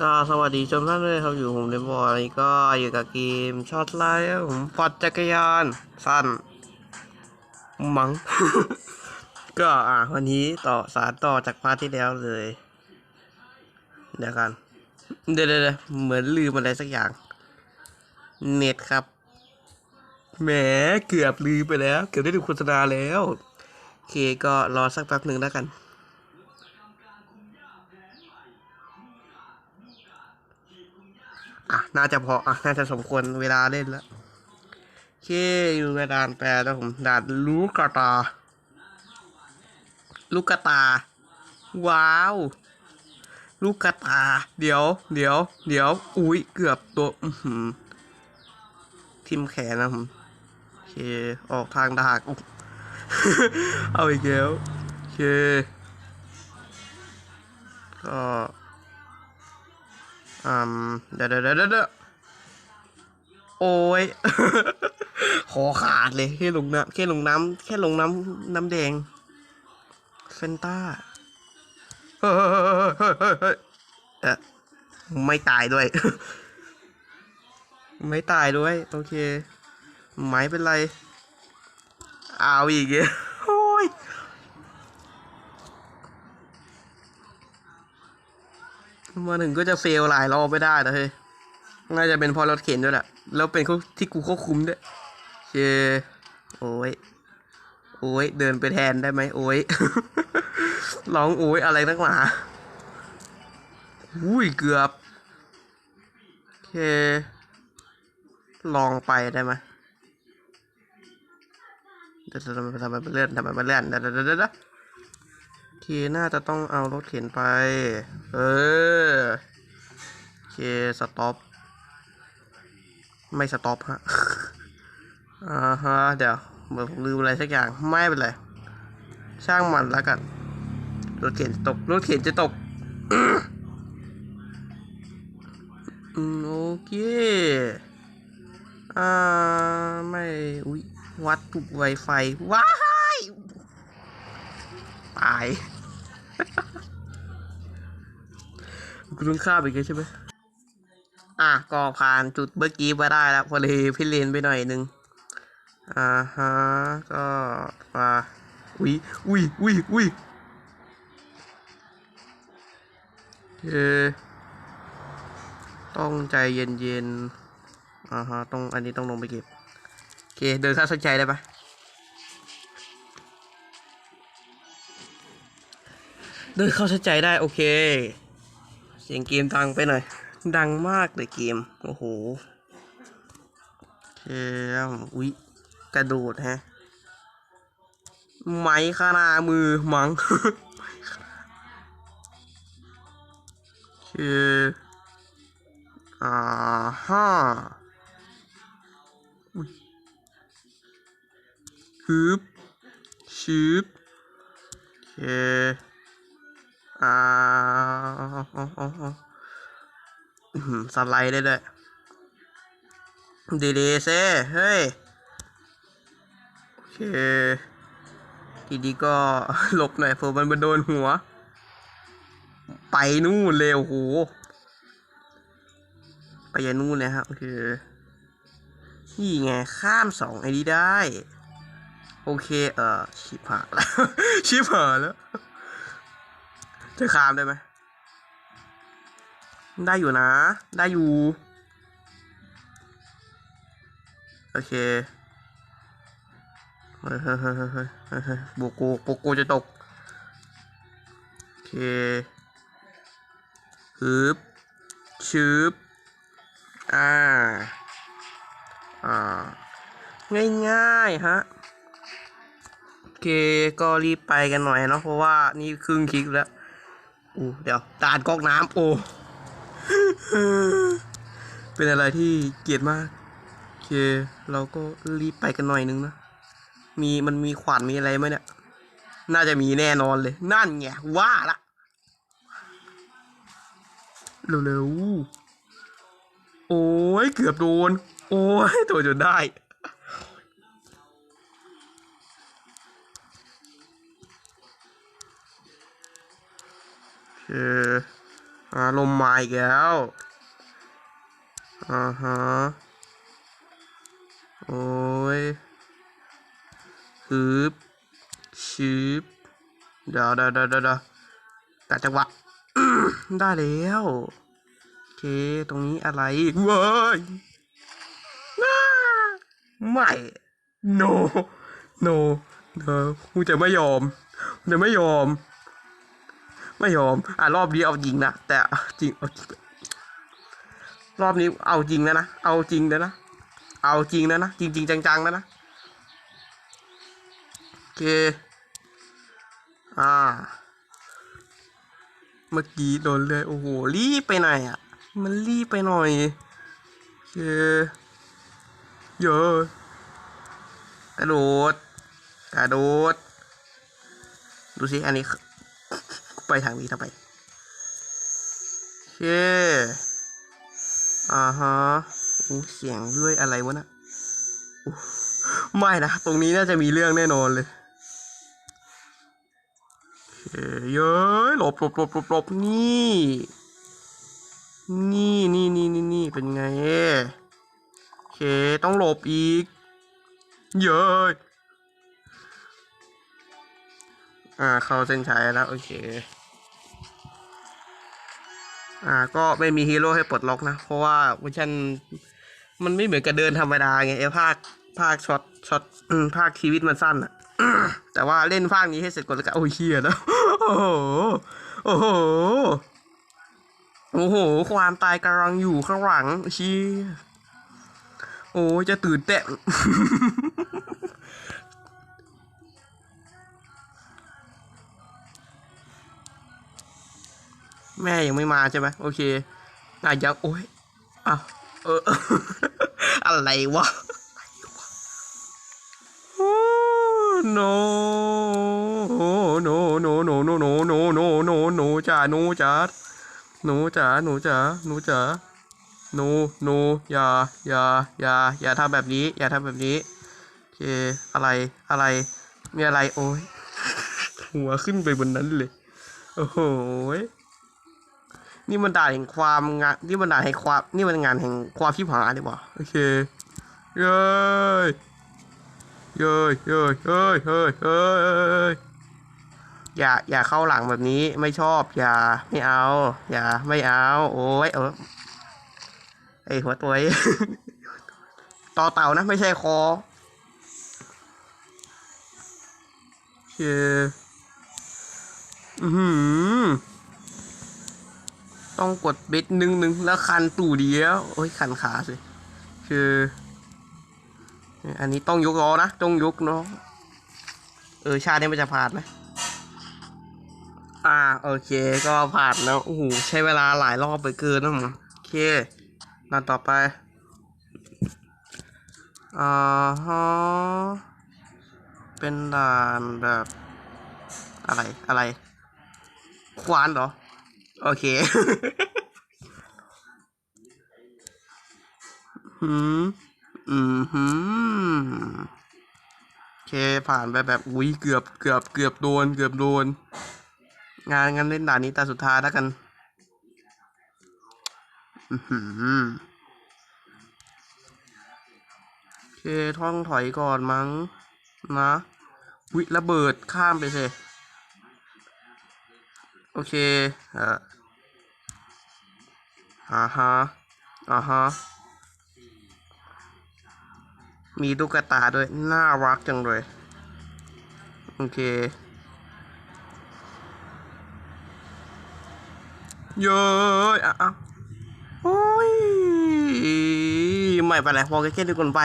ก็สวัสดีชมท่านด้วยครับอยู่ผมในบอยก็อยู่กับเกมช็อตไลท์ผมปัดจักรยาน สั้น มัง ก็อะวันนี้ต่อสารต่อจากพาร์ทที่แล้วเลย เดี๋ยวกันเดี๋ยวเดี๋ยวเดี๋ยวเหมือนลืมอะไรสักอย่าง เน็ตครับแหมเกือบลืมไปแล้ว เกือบได้ดูโฆษณาแล้ว โอเคก็รอสักแป๊บหนึ่งแล้วกัน อะ น่าจะพออะน่าจะสมควรเวลาเล่นแล้วโอเคอยู่ในด่านแปดแล้วผมด่านลูกกระตา ลูกกระตา ว้าว ลูกกระตา เดี๋ยว เดี๋ยว เดี๋ยว อุ้ยเกือบตัวอืทิมแขนนะผมโอเค ออกทางดากเอาอีกแล้วโอเคก็ อืมเดี๋ยวเดี๋ยวเดี๋ยวเดะโอ้ยขอขาดเลยแค่ลงน้ำแค่ลงน้ำแค่ลงน้ำน้ำแดงเฟนต้าเฮ้ยเฮ้ยเฮ้ยเฮ้ยเอ๊ะไม่ตายด้วย ไม่ตายด้วย โอเค ไม่เป็นไร เอาอีกเงี้ยโอ้ย มาถึงก็จะเฟลหลายรอบไม่ได้นะเฮ้ยน่าจะเป็นเพอรถเข็นด้วยแหละแล้วเป็นที่กูควบคุมด้วยโอเคโอ้ยโอ้ยเดินไปแทนได้ไหมโอ้ยร้องโอ้ยอะไรนักหนาอุ้ยเกือบโอเคลองไปได้ไหมเดี๋ยวทำไมทำไมมันเลื่อนทำไมมันเลื่อนเดี๋ยว เค น่าจะต้องเอารถเข็นไป เออโอเค สต็อป ไม่สต็อปฮะ อ่าฮะ เดี๋ยวเหมือนผมลืมอะไรสักอย่าง ไม่เป็นไร ช่างมันแล้วกัน รถเข็นตก รถเข็นจะตก อืม โอเค อ่า ไม่ อุ๊ยวัดตุกไวไฟว้ายตาย กูต้องข้ามอีกแล้วใช่ไหมอะ ก็ผ่านจุดเมื่อกี้มาได้แล้วพอเลยพี่เลนไปหน่อยนึง อ่าฮะ ก็มาอุ้ยอุ้ยอุ้ยอุ้ยเออต้องใจเย็นเย็นๆอ่าฮะ ต้องอันนี้ต้องลงไปเก็บ โอเค เดินข้ามสนชัยได้ปะ เดินเข้าชัดใจได้โอเค เสียงเกมดังไปหน่อย ดังมากเลยเกม โอ้โหโอเคอุ๊ยกระโดดฮะ ไม้ข้านามือมังคืออ่าฮ่าอุ๊ยฮึบชืบเค อ่าอ๋ออ๋ออ๋ออื้อหือสไลด์ได้ด้วยดีดีเซ่เฮ้ย โอเคทีนี้ก็หลบหน่อยเผื่อมันมาโดนหัว ไปนู่นเลยโอ้โห ไปยันนู่นเลยฮะ โอเค นี่ไง ข้ามสองไอ้นี้ได้ โอเค เออชิบหายแล้ว ชิบหายแล้ว จะขามได้ไหม ได้อยู่นะ ได้อยู่ โอเคเฮ้ยเฮ้ยเฮ้ยเฮ้ยเฮ้ยเฮ้ยเฮ้ยโบโกโบโกจะตก โอเคฮึบชืบอ่า อ่า ง่ายๆ ฮะ โอเค ก็รีบไปกันหน่อยเนาะเพราะว่านี่ครึ่งคลิกแล้ว อู้เดี๋ยวตาดก๊อกน้ำโอ้เป็นอะไรที่เกลียดมากโอเค เราก็รีบไปกันหน่อยนึงนะ มีมันมีขวานมีอะไรไหมเนี่ย น่าจะมีแน่นอนเลย นั่นไงว่าละเร็วๆโอ้ยเกือบโดน โอ้ยตัวจนได้ โอเคอาลมมาอีกแล้วอ่าฮะโอ้ยฮึบชืบเดี๋ยวเดี๋ยวเดี๋ยวเดี๋ยวเดี๋ยวกัดจังหวะได้แล้วโอเคตรงนี้อะไรเว้ยอ้าไม่ no no no กูจะไม่ยอมกูจะไม่ยอม ไม่ยอม อะรอบนี้เอาจริงนะ แต่จริงเอาจริง รอบนี้เอาจริงแล้วนะ เอาจริงแล้วนะ เอาจริงแล้วนะ จริงจริงจังๆแล้วนะ โอเค อ่า เมื่อกี้โดนเลย โอ้โห รีบไปไหนอะ มันรีบไปหน่อยโอเคเยอะกระโดด กระโดด ดูสิ อันนี้ ไปทางนี้ทำไมโอเคอ่าฮะอู้เสียงเรื่อยอะไรวะนะไม่นะ ตรงนี้น่าจะมีเรื่องแน่นอนเลยเคเย้ยหลบหลบหลบหลบหลบนี่ นี่นี่นี่นี่นี่เป็นไง โอเค ต้องหลบอีก เย้ย อ่า เข้าเส้นชัยแล้ว โอเค อ่า ก็ไม่มีฮีโร่ให้ปลดล็อกนะ เพราะว่าเวอร์ชันมันไม่เหมือนกับเดินธรรมดาไงไอ้ภาคภาคช็อตช็อตอืมภาคชีวิตมันสั้นอะแต่ว่าเล่นภาคนี้ให้เสร็จก่อนแล้วกันโอ้ยเฮียแล้ว โอ้โห โอ้โห โอ้โห ความตายกำลังอยู่ข้างหลังเชี้โอ้จะตื่นเต้น แม่ยังไม่มาใช่ไหมโอเคอาจจะโอ้ยอ้าวเอออะไรวะ no no no no no no no no no หนูจ๋าหนูจ๋าหนูจ๋าหนูจ๋าหนูจ๋าหนูหนูอย่าอย่าอย่าอย่าทำแบบนี้ อย่าทำแบบนี้โอเคอะไรอะไรมีอะไรโอ้ยหัวขึ้นไปบนนั้นเลย โอ้โห นี่มันด่านแห่งความงานนี่มันด่านแห่งความนี่มันงานแห่งความชิบหายดีกว่าโอเคเย้ยเย้ยเย้ยเย้ยเย้ยเย้ยอย่าอย่าเข้าหลังแบบนี้ไม่ชอบ อย่าไม่เอา อย่าไม่เอา โอ้ยเออไอหัวตัวไอต่อเต่านะไม่ใช่คอโอเคอือหือ ต้องกดเบ็ดหนึ่งหนึ่งแล้วคันตู่เดียวโอ้ยคันขาสิคืออันนี้ต้องยกล้อนะต้องยกเนาะเออชาตินี้มันจะผ่านไหมอ่าโอเคก็ผ่านแล้วโอ้โหใช้เวลาหลายรอบไปเกินนะผมโอเคนันต่อไปอ่าฮะเป็นด่านแบบอะไรอะไร ควานเหรอ โอเคหืมอืมหืมโอเคผ่านไปแบบอุ้ยเกือบเกือบเกือบโดน เกือบโดน งานงั้นเล่นด่านนี้ตาสุดท้ายแล้วกันอือหือโอเคท่องถอยก่อนมั้ง นะ วิระเบิดข้ามไปเสิ โอเคอ่ออ่าฮะอ่าฮะมีตุ๊กตาด้วย น่ารักจังเลย โอเคเย้อะอะโอ้ย ไม่เป็นไรพอแค่ดีกว่าไป